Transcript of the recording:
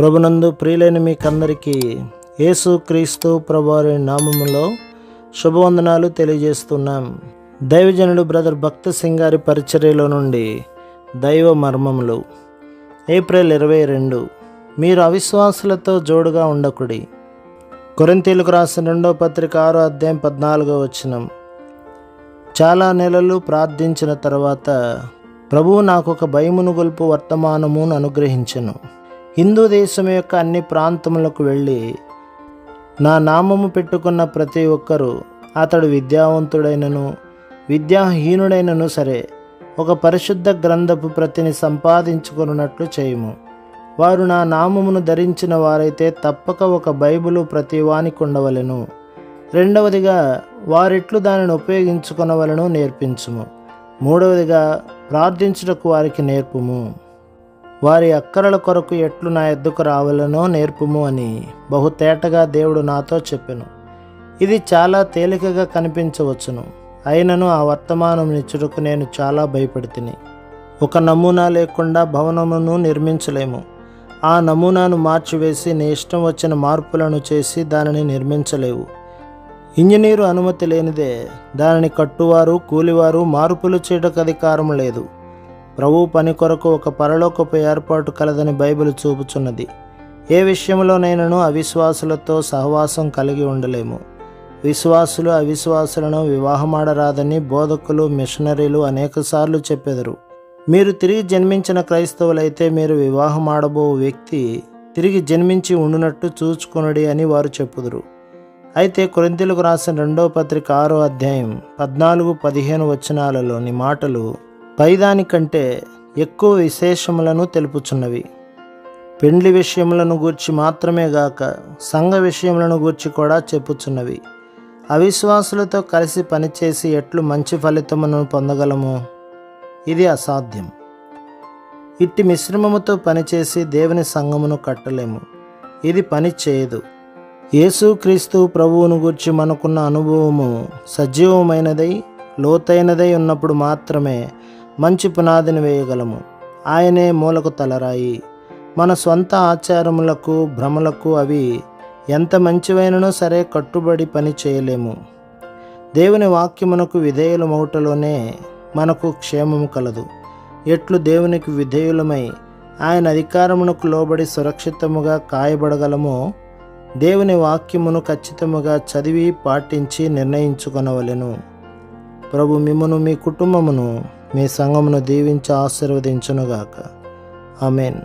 ప్రభునందు ప్రియులైన మీకందరికీ యేసు క్రీస్తు ప్రభువారి నామములో శుభవందనాలు తెలియజేస్తున్నాం. దైవజనుడు బ్రదర్ భక్త సింగారి పరిచర్యలో నుండి దైవ మర్మములు. ఏప్రిల్ ఇరవై రెండు. మీరు అవిశ్వాసులతో జోడుగా ఉండకుడి. కొరింతీలకు రాసిన రెండో పత్రిక ఆరో అధ్యాయం పద్నాలుగో వచనం. చాలా నెలలు ప్రార్థించిన తర్వాత ప్రభువు నాకు ఒక భయమును గొల్పు వర్తమానమును అనుగ్రహించను. హిందూ దేశం యొక్క అన్ని ప్రాంతములకు వెళ్ళి నా నామము పెట్టుకున్న ప్రతి ఒక్కరూ అతడు విద్యావంతుడైనను విద్యాహీనుడైనను సరే ఒక పరిశుద్ధ గ్రంథపు ప్రతిని సంపాదించుకున్నట్లు చేయుము. వారు నా నామమును ధరించిన వారైతే తప్పక ఒక బైబిలు ప్రతి వానికి ఉండవలెను రెండవదిగా వారెట్లు దానిని ఉపయోగించుకునవలను నేర్పించుము. మూడవదిగా ప్రార్థించుటకు వారికి నేర్పుము. వారి అక్కరల కొరకు ఎట్లు నా ఎద్దుకు రావాలనో నేర్పుము అని బహుతేటగా దేవుడు నాతో చెప్పెను. ఇది చాలా తేలికగా కనిపించవచ్చును. అయినను ఆ వర్తమానం నిచ్చుటకు నేను చాలా భయపడితిని. ఒక నమూనా లేకుండా భవనమును నిర్మించలేము. ఆ నమూనాను మార్చివేసి నీ ఇష్టం వచ్చిన మార్పులను చేసి దానిని నిర్మించలేవు. ఇంజనీరు అనుమతి లేనిదే దానిని కట్టువారు కూలివారు మార్పులు చేయటకు అధికారం లేదు. ప్రభు పని కొరకు ఒక పరలోకపు ఏర్పాటు కలదని బైబిల్ చూపుచున్నది. ఏ విషయంలోనైనాను అవిశ్వాసులతో సహవాసం కలిగి ఉండలేము. విశ్వాసులు అవిశ్వాసులను వివాహమాడరాదని బోధకులు మిషనరీలు అనేకసార్లు చెప్పెదరు. మీరు తిరిగి జన్మించిన క్రైస్తవులైతే మీరు వివాహమాడబో వ్యక్తి తిరిగి జన్మించి ఉండునట్టు చూచుకొనుడి అని వారు చెప్పుదురు. అయితే కొరింతలకు రాసిన రెండో పత్రిక ఆరో అధ్యాయం పద్నాలుగు పదిహేను వచనాలలోని మాటలు పైదానికంటే ఎక్కువ విశేషములను తెలుపుచున్నవి. పెండ్లి విషయములను గూర్చి మాత్రమే గాక సంఘ విషయములను గూర్చి కూడా చెప్పుచున్నవి. అవిశ్వాసులతో కలిసి పనిచేసి ఎట్లు మంచి ఫలితమును పొందగలము? ఇది అసాధ్యం. ఇట్టి మిశ్రమముతో పనిచేసి దేవుని సంఘమును కట్టలేము. ఇది పని చేయదు. యేసుక్రీస్తు ప్రభువును గూర్చి మనకున్న అనుభవము సజీవమైనదై లోతైనదై ఉన్నప్పుడు మాత్రమే మంచి పునాదిని వేయగలము. ఆయనే మూలకు తలరాయి. మన సొంత ఆచారములకు భ్రమలకు అవి ఎంత మంచివైననో సరే కట్టుబడి పని చేయలేము. దేవుని వాక్యమునకు విధేయుల మౌటలోనే మనకు క్షేమము కలదు. ఎట్లు దేవునికి విధేయులమై ఆయన అధికారమునకు లోబడి సురక్షితముగా కాయబడగలమో దేవుని వాక్యమును ఖచ్చితముగా చదివి పాటించి నిర్ణయించుకొనవలెను. ప్రభు మిమ్మను మీ కుటుంబమును మీ సంఘమును దీవించి ఆశీర్వదించునుగాక. మీన్